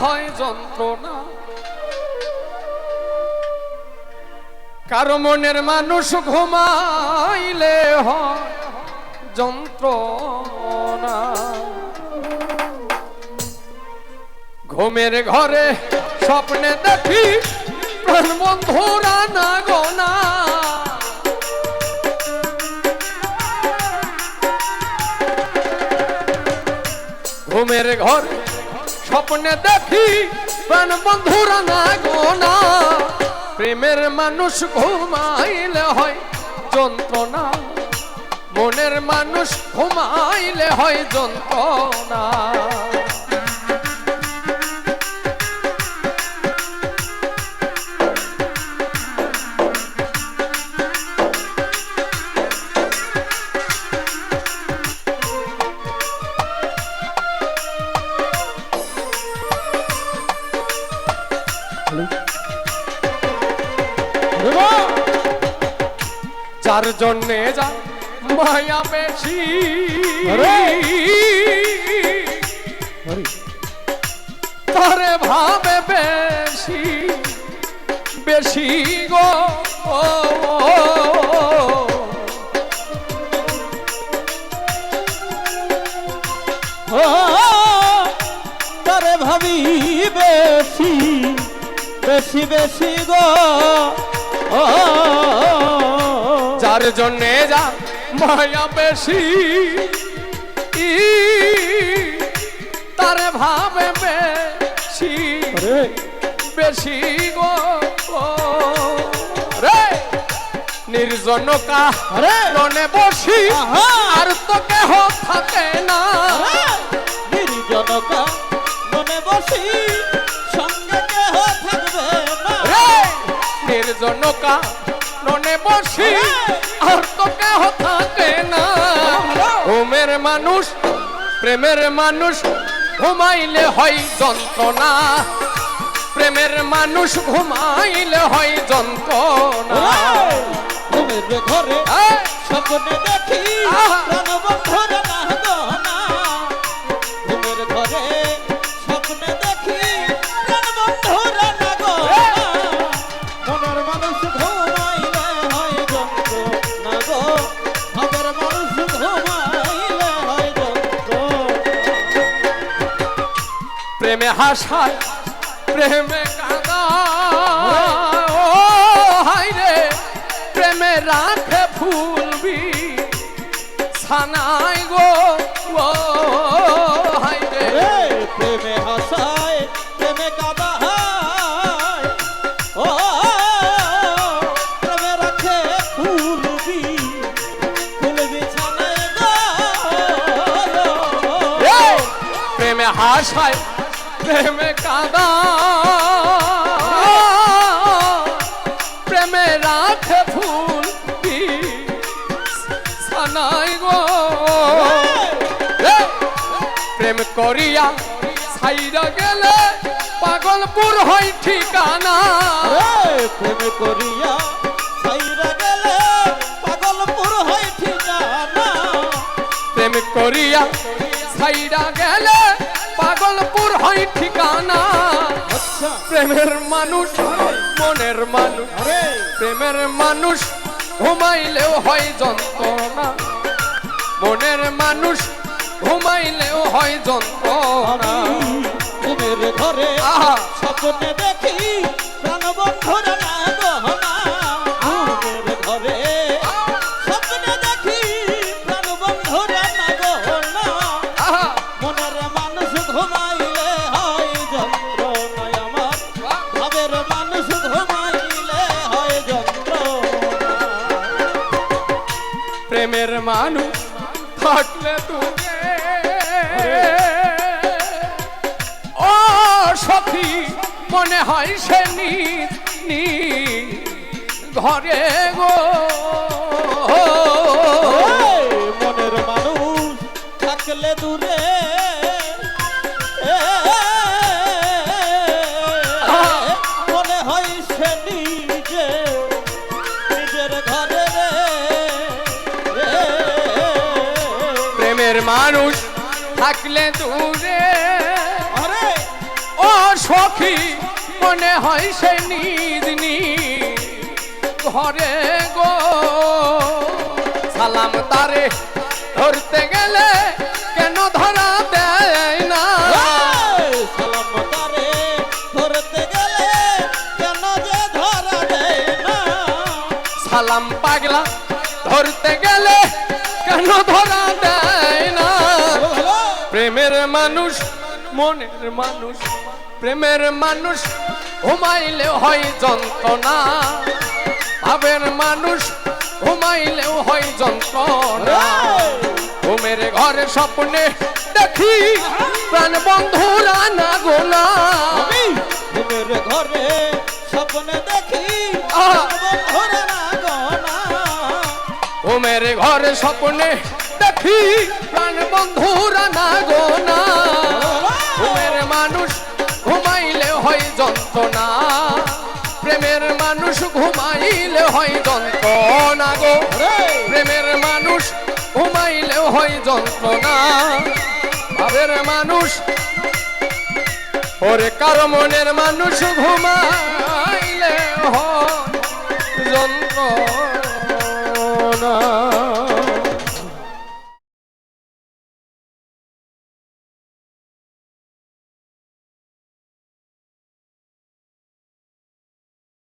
হয় যন্ত্রণা। কারও মনের মানুষ ঘুমাইলে হয় যন্ত্রণা। ঘুমের ঘরে স্বপ্নে দেখি প্রাণ না গোনা। ঘুমের ঘরে স্বপ্নে দেখি প্রাণ বন্ধুরা না। গোনা প্রেমের মানুষ ঘুমাইলে হয় যন্ত্রণা। মনের মানুষ ঘুমাইলে হয় যন্ত্রণা। যার জন্যে যা মায়া বেশি। আরে! ভাবে বেশি বেশি গো। তারে ভাবি বেশি বেশি বেশি গো। যার জন্যে যা মায়া বেশি। ই, তারে ভাবে বেশি। বেশি গো রে নির্জনকা আরে, রনে বসি! আর তো কেহ থাকে না। নির্জনতা মনে বসি। সঙ্গে কেহ থাকবে না। রে নির্জনকা রনে বসি আর তো কেহ থাকে না। ঘুমের মানুষ প্রেমের মানুষ ঘুমাইলে হয় যন্ত্রণা। প্রেমের মানুষ ঘুমাইলে হয় যন্ত্রণা। ঘরে! স্বপ্নে দেখি। প্রেমে হাসায় প্রেমে কাঁদা রে প্রেমে রাখে ফুলবি ছানাই গো। রে। প্রেমে হাসায় প্রেমে কাদা ও প্রেমে রাখে ফুলবি ফুল বিছানায় গো। প্রেমে হাসায় প্রেমে কাঁদা। প্রেমে রাখে ফুল ছানাই গো। এ, প্রেম করিয়া ছাইরা গেলে পাগলপুর হয় ঠিকানা। প্রেম করিয়া সাইরা গেলে পাগলপুর হয় ঠিকানা। প্রেম করিয়া ছাইরা গেলে পাগলপুর হয় ঠিকানা? আচ্ছা। প্রেমের মানুষ মনের মানুষ। প্রেমের মানুষ ঘুমাইলেও হয় যন্ত্রণা। মনের মানুষ ঘুমাইলেও হয় যন্ত্রণা। ঘরে আহা। স্বপ্নে দেখি প্রাণবন্ধুর মানুষ থাকলে তুমি ও সখী মনে হয় সে নি নি ঘরে গো মনের মানুষ থাকলে দূরে প্রেমের মানুষ থাকলে দূরে। ও সখী মনে হয় সে নিদিনী ঘরে গো। সালাম তারে ধরতে গেলে কেন ধরা দেয় না? সালাম তারে ধরতে গেলে কেন যে ধরা দেয় না? সালাম পাগলা ধরতে গেলে কেন ধরা দেয় না? প্রেমের মানুষ মনের মানুষ প্রেমের মানুষ ঘুমাইলে হয় যন্ত্রণা। ভাবের মানুষ ঘুমাইলেও হয় যন্ত্রণা। ঘুমের ঘরে স্বপ্নে দেখি প্রাণ বন্ধুরা ঘুমের ঘরে স্বপ্নে দেখি প্রাণ বন্ধুরা না গোনা। ঘুমের মানুষ ঘুমাইলে হয় যন্ত্রণা। প্রেমের মানুষ ঘুমাইলে হয় যন্ত্রণা গো। প্রেমের মানুষ ঘুমাইলে হয় যন্ত্রণা। ভাবের মানুষ, ওরে কারও মনের মানুষ ঘুমাইলে হয় যন্ত্রণা।